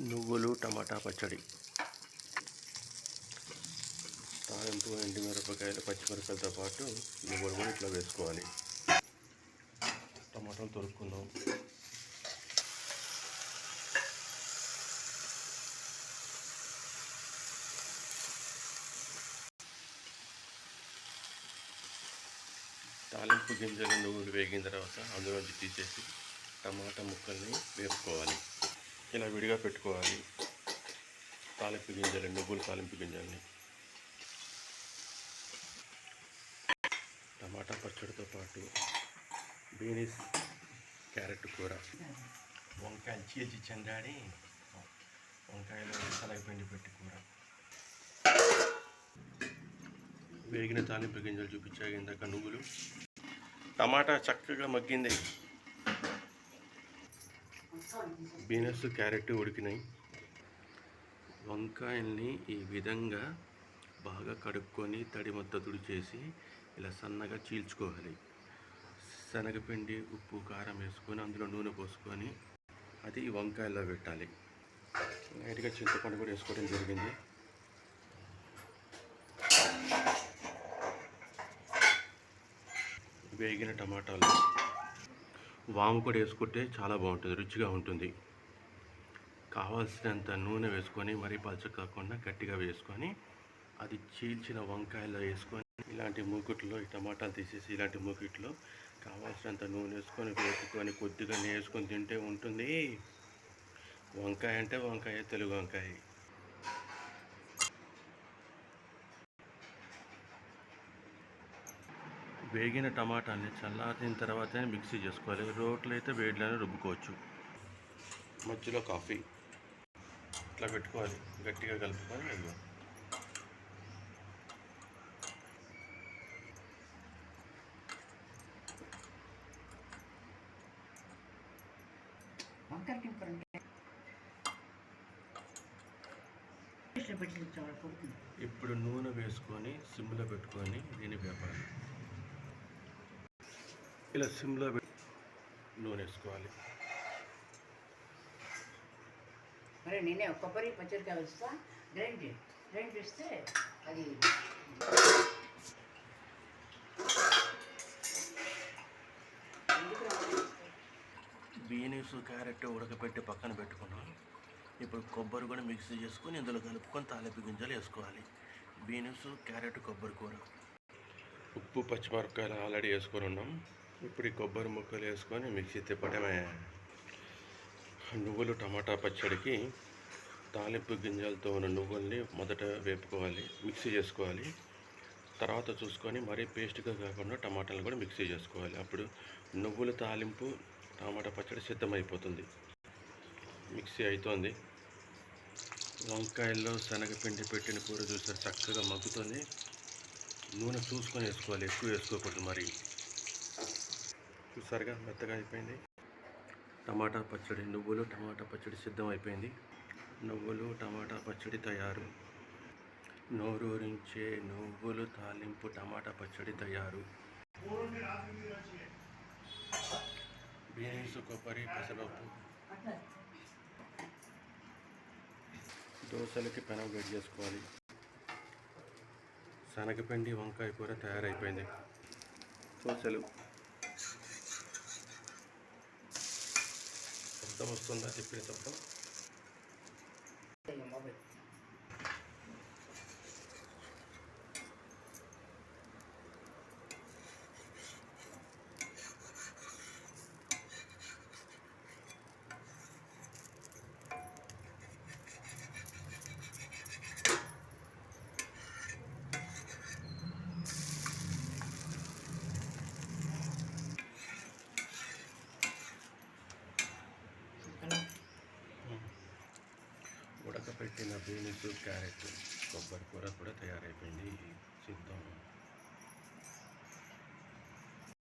నువ్వులు టమాటా పచ్చడి. తాలింపు ఎండుమిరపకాయలు పచ్చిమిరపకాయలతో పాటు నువ్వులు కూడా ఇట్లా వేసుకోవాలి. టమాటాలు తొరుక్కుందాం. తాలింపు గింజలు నువ్వులు వేగిన తర్వాత అందులోంచి తీసేసి టమాటా ముక్కల్ని వేపుకోవాలి. ఇలా విడిగా పెట్టుకోవాలి. తాలింపు గింజలు నువ్వులు తాలింపు గింజల్ని టమాటా పచ్చడితో పాటు బీనీస్ క్యారెట్ కూర. వంకాయలు చీల్చి చెండాడి వంకాయలు శనగపిండి పెట్టి కూర. వేగిన తాలింపు గింజలు చూపించాయి. ఇందాక నువ్వులు. టమాటా చక్కగా మగ్గింది. బీనస్ క్యారెట్ ఉడికినాయి. వంకాయల్ని ఈ విధంగా బాగా కడుక్కొని తడి మొత్త తుడిచేసి ఇలా సన్నగా చీల్చుకోవాలి. శనగపిండి ఉప్పు కారం వేసుకొని అందులో నూనె పోసుకొని అది ఈ వంకాయల్లో పెట్టాలి. లైట్గా చింతపండు కూడా వేసుకోవడం జరిగింది. వేగిన టమాటాలు. వాము కూడా వేసుకుంటే చాలా బాగుంటుంది రుచిగా ఉంటుంది. కావాల్సినంత నూనె వేసుకొని మరీ పలచ కాకుండా గట్టిగా వేసుకొని అది చీల్చిన వంకాయలో వేసుకొని ఇలాంటి మూకుట్లో ఈ టమాటాలు తీసేసి ఇలాంటి మూకుట్లో కావాల్సినంత నూనె వేసుకొని వేసుకొని కొద్దిగా వేసుకొని తింటే ఉంటుంది. వంకాయ అంటే వంకాయ తెలుగు వంకాయ. వేగిన టమాటాని చల్లారిన తర్వాతనే మిక్సీ చేసుకోవాలి. రోట్లో అయితే వేడిలోనే రుబ్బుకోవచ్చు. మధ్యలో కాఫీ. ఇట్లా పెట్టుకోవాలి. గట్టిగా కలుపుకొని ఇప్పుడు నూనె వేసుకొని సిమ్లో పెట్టుకొని దీన్ని వేపాలి. ఇలా సిమ్లో పెట్టి నూనె వేసుకోవాలి. మరి నేనే కొబ్బరి పచ్చడికాయ వేస్తా గ్రైండ్ గ్రైండ్ చేస్తే అది బీనీస్ క్యారెట్ ఉడకపెట్టి పక్కన పెట్టుకున్నాం. ఇప్పుడు కొబ్బరి కూడా మిక్సీ చేసుకొని ఇందులో కలుపుకొని తాలింపు గింజలు వేసుకోవాలి. బీనీస్ క్యారెట్ కొబ్బరి కూర. ఉప్పు పచ్చిమిరపకాయలు ఆల్రెడీ వేసుకొని ఉన్నాం. ఇప్పుడు ఈ కొబ్బరి ముక్కలు వేసుకొని మిక్సీ తిప్పటమే. నువ్వులు టమాటా పచ్చడికి తాలింపు గింజలతో ఉన్న నువ్వుల్ని మొదట వేపుకోవాలి మిక్సీ చేసుకోవాలి. తర్వాత చూసుకొని మరీ పేస్ట్గా కాకుండా టమాటాలు కూడా మిక్సీ చేసుకోవాలి. అప్పుడు నువ్వుల తాలింపు టమాటా పచ్చడి సిద్ధమైపోతుంది. మిక్సీ అవుతోంది వంకాయల్లో శనగపిండి పెట్టిన కూర చూసారు చక్కగా మగ్గుతుంది. నూనె చూసుకొని వేసుకోవాలి ఎక్కువ వేసుకోకూడదు మరి. చూసారుగా మెత్తగా అయిపోయింది. టమాటా పచ్చడి నువ్వులు టమాటా పచ్చడి సిద్ధం అయిపోయింది. నువ్వులు టమాటా పచ్చడి తయారు. నోరూరించే నువ్వులు తాలింపు టమాటా పచ్చడి తయారు. బీన్స్ కొబ్బరి పెసరపప్పు. దోశలకి పెనం వేడి చేసుకోవాలి. శనగపిండి వంకాయ కూర తయారైపోయింది. దోశలు శబ్దం వస్తుందా చెప్పిన శబ్దం ఉడకపెట్టిన బీన్స్ క్యారెట్ కొబ్బరి కూర కూడా తయారైపోయింది సిద్ధం